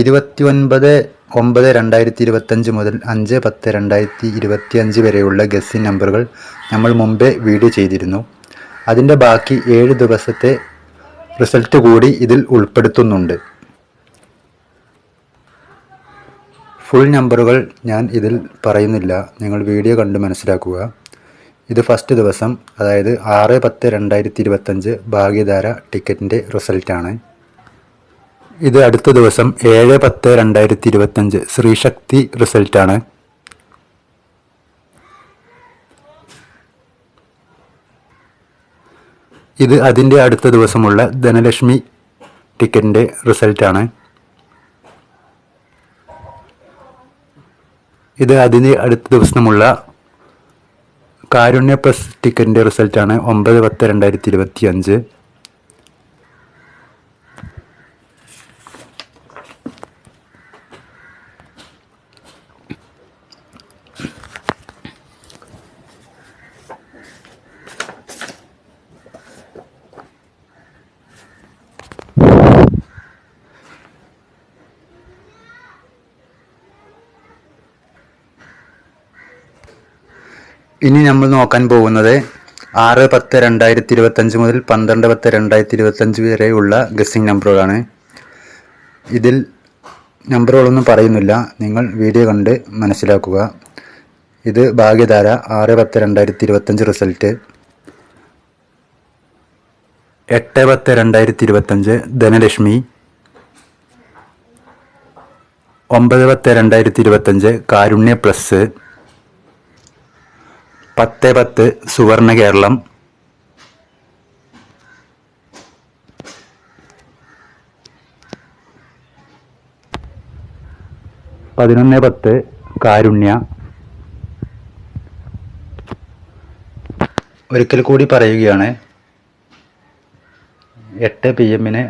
ഇരുപത്തി ഒൻപത് ഒമ്പത് രണ്ടായിരത്തി ഇരുപത്തഞ്ച് മുതൽ അഞ്ച് പത്ത് രണ്ടായിരത്തി ഇരുപത്തിയഞ്ച് വരെയുള്ള ഗസ്സിൻ നമ്പറുകൾ നമ്മൾ മുമ്പേ വീഡിയോ ചെയ്തിരുന്നു. അതിന്റെ ബാക്കി ഏഴ് ദിവസത്തെ റിസൾട്ട് കൂടി ഇതിൽ ഉൾപ്പെടുത്തുന്നുണ്ട്. ഫുൾ നമ്പറുകൾ ഞാൻ ഇതിൽ പറയുന്നില്ല. നിങ്ങൾ വീഡിയോ കണ്ട് മനസ്സിലാക്കുക. ഇത് ഫസ്റ്റ് ദിവസം അതായത് ആറ് പത്ത് രണ്ടായിരത്തി ഇരുപത്തഞ്ച് ഭാഗ്യധാര ടിക്കറ്റിന്റെ റിസൾട്ടാണ്. ഇത് അടുത്ത ദിവസം ഏഴ് പത്ത് രണ്ടായിരത്തി ഇരുപത്തഞ്ച് ശ്രീശക്തി റിസൾട്ടാണ്. ഇത് അതിന്റെ അടുത്ത ദിവസമുള്ള ധനലക്ഷ്മി ടിക്കറ്റിന്റെ റിസൾട്ടാണ്. ഇത് അതിന് അടുത്ത ദിവസമുള്ള കാരുണ്യ പ്ലസ് ടിക്കറ്റിന്റെ റിസൾട്ടാണ് ഒമ്പത് പത്ത് രണ്ടായിരത്തി ഇരുപത്തി അഞ്ച് ഇനി നമ്മൾ നോക്കാൻ പോകുന്നത് ആറ് പത്ത് രണ്ടായിരത്തി ഇരുപത്തഞ്ച് മുതൽ പന്ത്രണ്ട് പത്ത് രണ്ടായിരത്തി ഇരുപത്തഞ്ച് വരെയുള്ള ഗസ്സിംഗ് നമ്പറുകളാണ് ഇതിൽ നമ്പറുകളൊന്നും പറയുന്നില്ല. നിങ്ങൾ വീഡിയോ കണ്ട് മനസ്സിലാക്കുക. ഇത് ഭാഗ്യധാര ആറ് പത്ത് രണ്ടായിരത്തി ഇരുപത്തഞ്ച് റിസൾട്ട് എട്ട് പത്ത് രണ്ടായിരത്തി ഇരുപത്തഞ്ച് ധനലക്ഷ്മി. ഒമ്പത് പത്ത് രണ്ടായിരത്തി ഇരുപത്തഞ്ച് കാരുണ്യ പ്ലസ് പത്ത് പത്ത് സുവർണ കേരളം. പതിനൊന്ന് പത്ത് കാരുണ്യ. ഒരിക്കൽ കൂടി പറയുകയാണ്. എട്ട് പി എമ്മിന്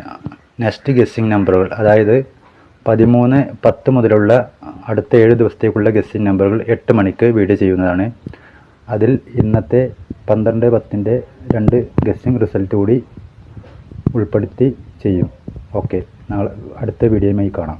നെക്സ്റ്റ് ഗസ്സിംഗ് നമ്പറുകൾ. അതായത് പതിമൂന്ന് പത്ത് മുതലുള്ള അടുത്ത ഏഴ് ദിവസത്തേക്കുള്ള ഗസ്സിംഗ് നമ്പറുകൾ എട്ട് മണിക്ക് വീട് ചെയ്യുന്നതാണ്. അതിൽ ഇന്നത്തെ പന്ത്രണ്ട് പത്തിന്റെ രണ്ട് ഗസ്സിംഗ് റിസൾട്ട് കൂടി ഉൾപ്പെടുത്തി ചെയ്യും. ഓക്കെ നാളെ അടുത്ത വീഡിയോയുമായി കാണാം.